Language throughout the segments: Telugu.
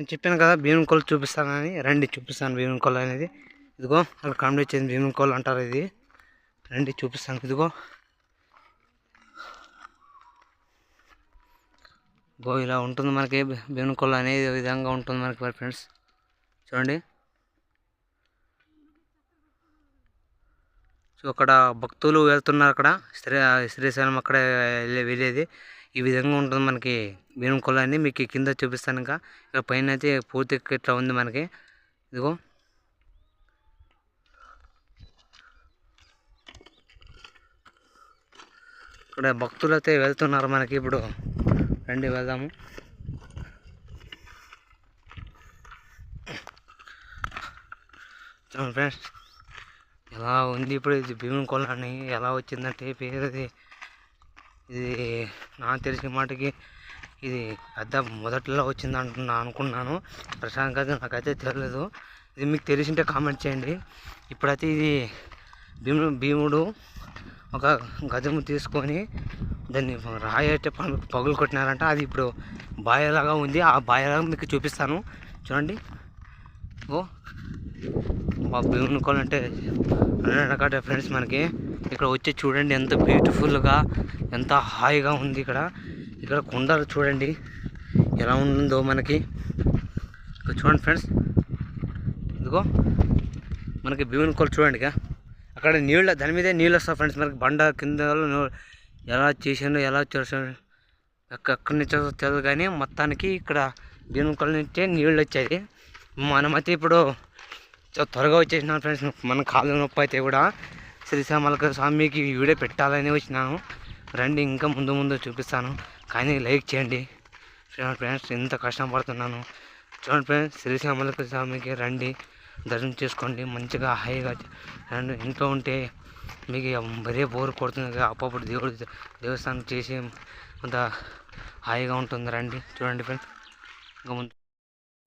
నేను చెప్పాను కదా భీమం కోళ్ళు చూపిస్తానని. రండి చూపిస్తాను భీమం కోళ్ళు అనేది. ఇదిగో అక్కడ కామెడీ వచ్చేది భీమం కోళ్ళు అంటారు ఇది. రండి చూపిస్తాను. ఇదిగో. గో ఇలా ఉంటుంది మనకి భీమం కోళ్ళు అనేది విధంగా ఉంటుంది మనకి మరి ఫ్రెండ్స్. చూడండి. సో అక్కడ భక్తులు వెళ్తున్నారు అక్కడ. శ్రీ శ్రీశైలం అక్కడ వెళ్ళే వెళ్ళేది. ఈ విధంగా ఉంటుంది మనకి భీముని కొల అని మీకు కింద చూపిస్తాను ఇంకా. ఇక్కడ పైన అయితే పూర్తి ఇట్లా ఉంది మనకి? ఇదిగో. ఇక్కడ భక్తులు అయితే వెళ్తున్నారు మనకి ఇప్పుడు. రండి వెళ్దాము. ఫ్రెండ్స్ ఎలా ఉంది ఇప్పుడు ఇది భీముని కొలని ఎలా వచ్చిందంటే పేరు ఇది నా నాకు తెలిసిన మాటకి ఇది పెద్ద మొదట్లో వచ్చింది అంటున్నా అనుకున్నాను. ప్రశాంత్ గారు నాకైతే తెలియదు ఇది మీకు తెలిసింటే కామెంట్ చేయండి. ఇప్పుడైతే ఇది భీముడు భీముడు ఒక గజము తీసుకొని దాన్ని రాయి అయితే పగులు కొట్టినారంట. అది ఇప్పుడు బాయలాగా ఉంది. ఆ బాయలాగా మీకు చూపిస్తాను. చూడండి. ఓ మా భీముని కొల అంటే ఫ్రెండ్స్ మనకి. ఇక్కడ వచ్చి చూడండి ఎంత బ్యూటిఫుల్గా ఎంత హాయిగా ఉంది ఇక్కడ. ఇక్కడ కొండలు చూడండి ఎలా ఉందో మనకి. ఇక్కడ చూడండి ఫ్రెండ్స్. ఇదిగో మనకి భీముని కొలు చూడండి ఇక. అక్కడ నీళ్ళ దాని మీదే నీళ్ళు వస్తాయి ఫ్రెండ్స్. మనకి బండ కింద ఎలా చేసాను ఎలా చేసాను ఎక్కడి నుంచి చదువు తెలియదు కానీ మొత్తానికి ఇక్కడ భీముని కొల నుంచే నీళ్ళు వచ్చాయి. మనమైతే ఇప్పుడు త్వరగా వచ్చేసినాం ఫ్రెండ్స్. మన కాళ్ళ నొప్పి అయితే కూడా శ్రీశామలక స్వామికి వీడియో పెట్టాలని వచ్చినాను. రండి ఇంకా ముందు ముందు చూపిస్తాను. కానీ లైక్ చేయండి. చూడండి ఫ్రెండ్స్ ఎంత కష్టపడుతున్నాను. చూడండి ఫ్రెండ్స్ శ్రీశామలక స్వామికి రండి. దర్శనం చేసుకోండి. మంచిగా హాయిగా రండి. ఇంట్లో ఉంటే మీకు మరే బోరు కొడుతుంది కదా. అప్పుడప్పుడు దేవుడు దేవస్థానం చేసి అంత హాయిగా ఉంటుంది. రండి చూడండి ఫ్రెండ్స్. ఇంకా ముందు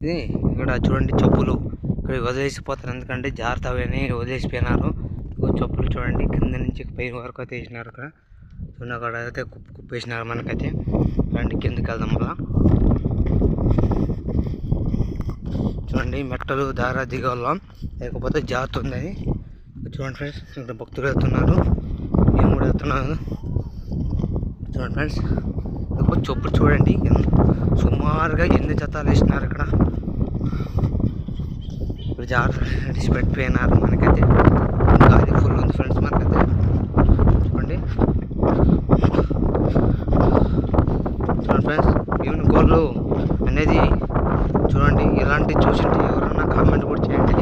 ఇది ఇక్కడ చూడండి చెప్పులు. ఇక్కడ వదిలేసిపోతారు. ఎందుకంటే జాగ్రత్త అని వదిలేసిపోయినారు. ఇగో చెప్పులు చూడండి. కింద నుంచి పైన వరకు అయితే వేసినారు ఇక్కడ. చూడండి అక్కడ అయితే కుప్ప కుప్ప వేసినారు మనకైతే. రండి కిందకి వెళ్దాం మళ్ళా చూడండి మెట్టలు దారా దిగవల్లం లేకపోతే జాగ్రత్త అది. చూడండి ఫ్రెండ్స్ ఇక్కడ భక్తులు వెళ్తున్నారు. మేము కూడా వెళ్తున్నాను చూడండి ఫ్రెండ్స్ ఒక చెప్పులు చూడండి. సుమారుగా ఎన్ని జతాలు వేసినారు ఇక్కడ. ఇప్పుడు జాగ్రత్త విడిచిపెట్టిపోయినారు మనకైతే. ఫ్రెండ్స్ మనకైతే చూడండి చూడండి ఫ్రెండ్స్ ఈవెన్ గోళ్ళు అనేది చూడండి ఇలాంటి చూసింటే ఎవరన్నా కామెంట్ కూడా చేయండి.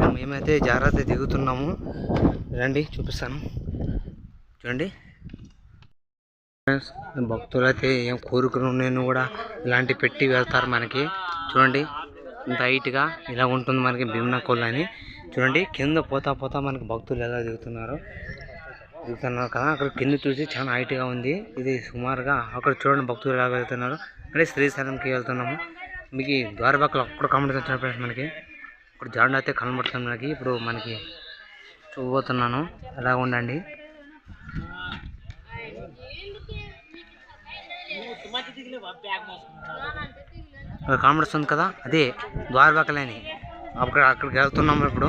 మేము మేమైతే జాగ్రత్త దిగుతున్నాము రండి చూపిస్తాను. చూడండి. ఫ్రెండ్స్ భక్తులు అయితే ఏం కోరుకుని నేను కూడా ఇలాంటి పెట్టి వెళ్తారు మనకి. చూడండి ఇంత హైట్గా ఇలా ఉంటుంది మనకి భీమనా కోళ్ళు అని చూడండి కింద పోతా పోతా మనకి భక్తులు ఎలా దిగుతున్నారు. దిగుతున్నారు కదా అక్కడ కింద చూసి చాలా హైట్గా ఉంది. ఇది సుమారుగా అక్కడ చూడండి భక్తులు ఎలా వెళ్తున్నారు. అంటే శ్రీశైలంకి వెళ్తున్నాము. మీకు ఈ ద్వారబాకలు అక్కడ కనబడుతుంది ఫ్రెండ్స్ మనకి. ఇప్పుడు జాండ అయితే కనబడుతుంది మనకి. ఇప్పుడు మనకి చూపోతున్నాను ఎలా ఉండండి అక్కడ కనబడుతుంది కదా అదే ద్వారబాకలేని అక్కడ అక్కడికి వెళ్తున్నాము ఇప్పుడు.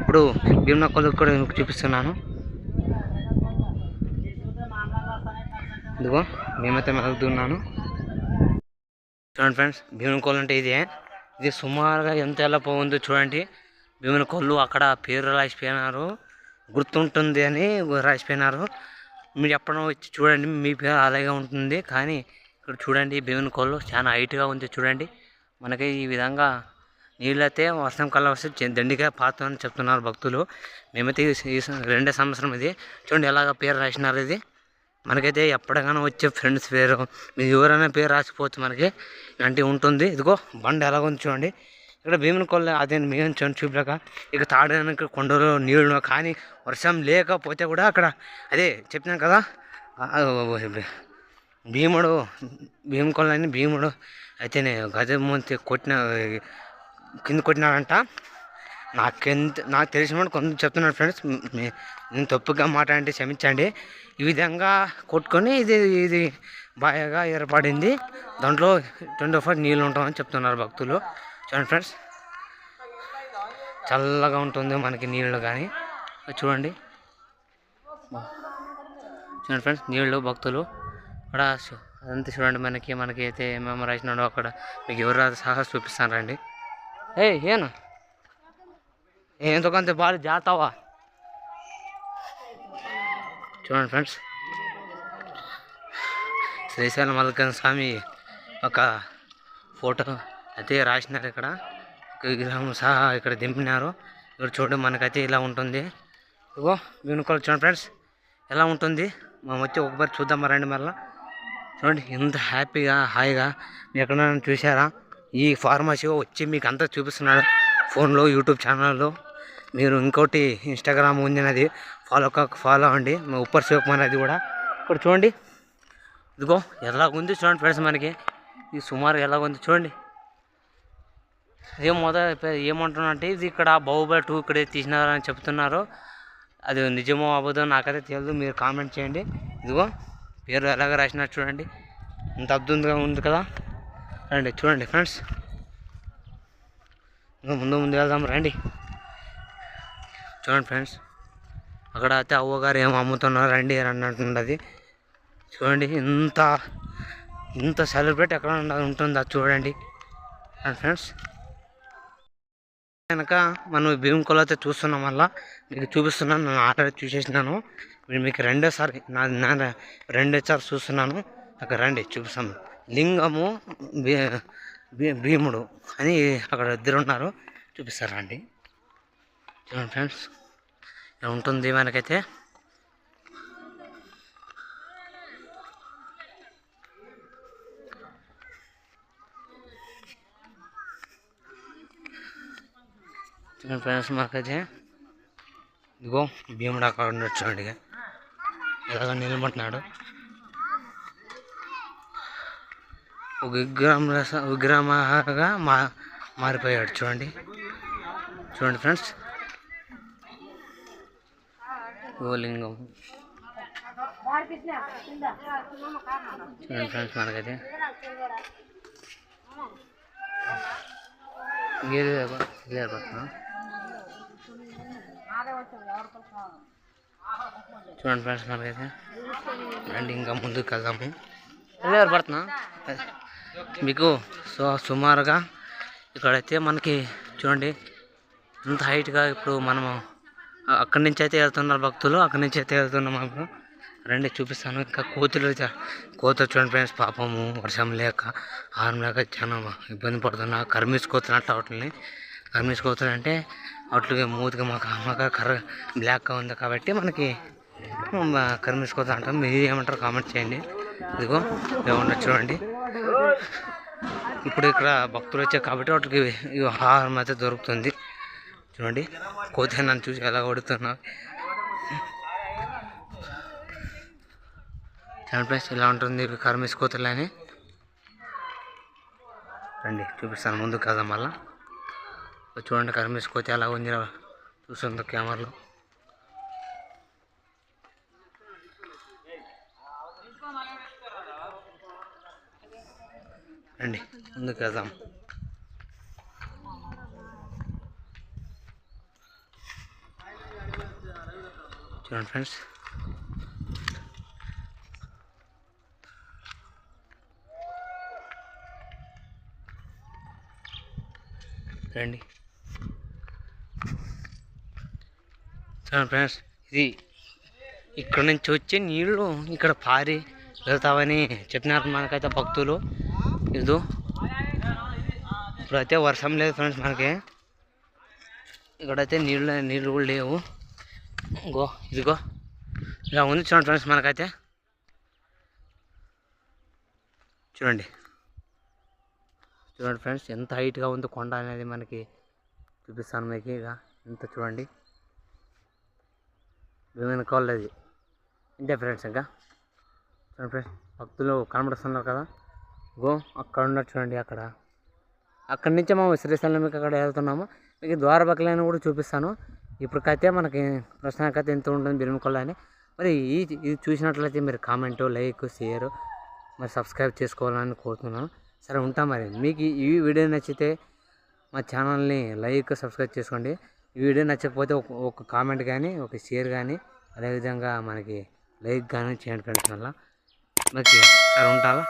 ఇప్పుడు భీమ్నా కొలకు కూడా మీకు చూపిస్తున్నాను. ఇదిగో మేమైతే వెళ్తున్నాను చూడండి ఫ్రెండ్స్ భీమన కోళ్ళు అంటే ఇదే. ఇది సుమారుగా ఎంత ఎలా పోతుందో చూడండి. భీమన కొల్లు అక్కడ పేరు రాసిపోయినారు. గుర్తుంటుంది అని రాసిపోయినారు. మీరు ఎప్పుడో వచ్చి చూడండి మీ పేరు అలాగే ఉంటుంది. కానీ ఇక్కడ చూడండి భీమన కొల్లు చాలా హైట్గా ఉంది చూడండి. మనకి ఈ విధంగా నీళ్ళైతే వర్షం కళ్ళ వస్తే దండిగా పాతుందని చెప్తున్నారు భక్తులు. మేమైతే ఈ- ఈ రెండే సంవత్సరం ఇది. చూడండి ఎలాగ పేరు రాసినారు ఇది. మనకైతే ఎప్పటికైనా వచ్చే ఫ్రెండ్స్ పేరు మీరు ఎవరైనా పేరు రాసిపోవచ్చు మనకి. ఇలాంటివి ఉంటుంది. ఇదిగో బండ ఎలాగ ఉంది చూడండి. ఇక్కడ భీముని కొల్ల అదే మేము చూడండి చూపలేక ఇక తాడడానికి కొండలో నీళ్ళు కానీ వర్షం లేకపోతే కూడా అక్కడ అదే చెప్పినాం కదా. భీముడు భీము అని భీముడు అయితేనే గజమూర్తి కొట్టిన కింద కొట్టినాడంట. నాకెంత నాకు తెలిసిన కొంత చెప్తున్నాను ఫ్రెండ్స్ నేను తప్పుగా మాట అంటే క్షమించండి. ఈ విధంగా కొట్టుకొని ఇది ఇది బాగా ఏర్పడింది. దాంట్లో ట్వంటీ ఫోర్ నీళ్ళు ఉంటామని చెప్తున్నారు భక్తులు. చూడండి ఫ్రెండ్స్ చల్లగా ఉంటుంది మనకి నీళ్ళు కానీ. చూడండి. చూడండి ఫ్రెండ్స్ నీళ్ళు భక్తులు. అక్కడ అదంతా చూడండి మనకి మనకి అయితే మేము రాసినాడో అక్కడ మీకు ఎవరు సహా చూపిస్తాను రండి. ఏ ఏనా ఎంతకంత బాగా జాతావా చూడండి ఫ్రెండ్స్ శ్రీశైలం మల్లికార్జున స్వామి ఒక ఫోటో అయితే రాసినారు ఇక్కడ విగ్రహం సహా ఇక్కడ దింపినారు ఇక్కడ చూడండి మనకైతే ఇలా ఉంటుంది ఇగో వెనుకలు చూడండి ఫ్రెండ్స్ ఎలా ఉంటుంది మనం వచ్చి ఒకసారి చూద్దాం రండి మళ్ళీ చూడండి ఎంత హ్యాపీగా హాయిగా మీరు ఎక్కడైనా చూసారా ఈ ఫార్మసీ వచ్చి మీకు అంతా చూపిస్తున్నాడు ఫోన్లో యూట్యూబ్ ఛానల్లో. మీరు ఇంకోటి ఇన్స్టాగ్రామ్ ఉంది అది ఫాలో కాక ఫాలో అవ్వండి. మా ఉప్పర్ శివకుమార్ అది కూడా. ఇక్కడ చూడండి. ఇదిగో ఎలా ఉంది చూడండి ఫ్రెండ్స్ మనకి. ఇది సుమారు ఎలా ఉంది చూడండి. అదే మొదట ఏమంటున్నా అంటే ఇది ఇక్కడ బాహుబలి టూ ఇక్కడే తీసినారని చెప్తున్నారు. అది నిజమో అబద్ధం నాకైతే తెలియదు మీరు కామెంట్ చేయండి. ఇదిగో పేరు ఎలాగ రాసినారు చూడండి. ఇంత అద్భుతంగా ఉంది కదా. రండి చూడండి ఫ్రెండ్స్. ఇంకా ముందు ముందు వెళ్దాం రండి. చూడండి ఫ్రెండ్స్. అక్కడ అయితే అవ్వగారు ఏమో అమ్ముతున్నారు రండి రండి అంటున్నది చూడండి ఇంత ఇంత సెలబ్రేట్ ఎక్కడ ఉంటుందా చూడండి. ఫ్రెండ్స్. కనుక మనం భీమ్ అయితే చూస్తున్నాం వల్ల మీకు చూపిస్తున్నాను నేను ఆల్రెడీ చూసేసినాను. మీకు రెండోసారి నా నా రెండోసారి చూస్తున్నాను. అక్కడ రండి చూపిస్తాను. లింగము భీ భీ- భీముడు అని అక్కడ ఇద్దరు ఉన్నారు. చూపిస్తారు అండి? చూడండి ఫ్రెండ్స్ ఇలా ఉంటుంది మనకైతే. చూడండి ఫ్రెండ్స్ మనకైతే ఇదిగో భీముడు అక్కడ ఉండొచ్చు అండి. ఇలాగ ఎలాగ ఒక విగ్రహం విగ్రహంగా మా మారిపోయాడు. చూడండి. చూడండి ఫ్రెండ్స్. గోలింగం చూడండి ఫ్రెండ్స్ మనకైతే. గేదె పడుతున్నా చూడండి ఫ్రెండ్స్ మనకైతే. రండి ఇంకా ముందుకు వెళ్దాము. ఎవరు పడుతున్నా మీకు సో సుమారుగా ఇక్కడైతే మనకి చూడండి ఇంత హైట్గా ఇప్పుడు మనము అక్కడి నుంచి అయితే వెళ్తున్నారు భక్తులు. అక్కడి నుంచి అయితే వెళ్తున్నాం ఇప్పుడు రండి చూపిస్తాను. ఇంకా కోతులు చా- కోతులు చూడండి ఫ్రెండ్స్ పాపము వర్షం లేక ఆహారం లేక చాలా ఇబ్బంది పడుతున్నా. కర్మీస్ కోతులు అంటే వాటిని కర్మీస్ కోతులు అంటే వాటికి మూతిగా మాకు మాకు కర్ర బ్లాక్గా ఉంది కాబట్టి మనకి కర్మీస్ కోతులు అంటాం. మీరు ఏమంటారు కామెంట్ చేయండి. ఇదిగో ఏమన్నా చూడండి. ఇప్పుడు ఇక్కడ భక్తులు వచ్చే కాబట్టి వాటికి ఆహారం అయితే దొరుకుతుంది. చూడండి కోతి నన్ను చూసి ఎలా కొడుతున్నా. చాలా ప్లేస్ ఇలా ఉంటుంది కర్మేసి కోతలని. రండి చూపిస్తాను ముందు కదా మళ్ళీ. చూడండి కర్మేసి కోతి ఎలా ఉంది చూస్తుంది కెమెరాలో. రండి ముందుకు వెళ్దాం. చూడండి ఫ్రెండ్స్. రండి. చూడండి ఫ్రెండ్స్ ఇది ఇక్కడ నుంచి వచ్చే నీళ్ళు ఇక్కడ పారి వెళ్తావని చెప్పినారు మనకైతే భక్తులు. ఇది ఇప్పుడైతే వర్షం లేదు ఫ్రెండ్స్ మనకి ఇక్కడైతే నీళ్ళు నీళ్ళు కూడా లేవు ఇంకో ఇదిగో ఇలా ఉంది చూడండి ఫ్రెండ్స్ మనకైతే చూడండి చూడండి ఫ్రెండ్స్ ఎంత హైట్గా ఉంది కొండ అనేది మనకి చూపిస్తాను మీకు ఇక ఎంత చూడండి భీమైన కాల్ అది ఇంతే ఫ్రెండ్స్ ఇంకా చూడండి ఫ్రెండ్స్ భక్తులు కనబడుతున్నారు కదా గో అక్కడ ఉన్నారు చూడండి అక్కడ. అక్కడి నుంచి మేము శ్రీశైలంకి అక్కడ వెళ్తున్నాము. మీకు ద్వారపక్కలని కూడా చూపిస్తాను. ఇప్పటికైతే మనకి ప్రస్తుతానికైతే ఎంత ఉంటుంది బిరుమకొల్ల అని. మరి ఈ ఇది చూసినట్లయితే మీరు కామెంట్ లైక్ షేర్ మరి సబ్స్క్రైబ్ చేసుకోవాలని కోరుతున్నాను. సరే ఉంటాం మరి. మీకు ఈ- వీడియో నచ్చితే మా ఛానల్ని లైక్ సబ్స్క్రైబ్ చేసుకోండి. ఈ వీడియో నచ్చకపోతే ఒక ఒక కామెంట్ కానీ ఒక షేర్ కానీ అదేవిధంగా మనకి లైక్ కానీ చేయండి ఫ్రెండ్స్ వల్ల మరి సరే ఉంటాలా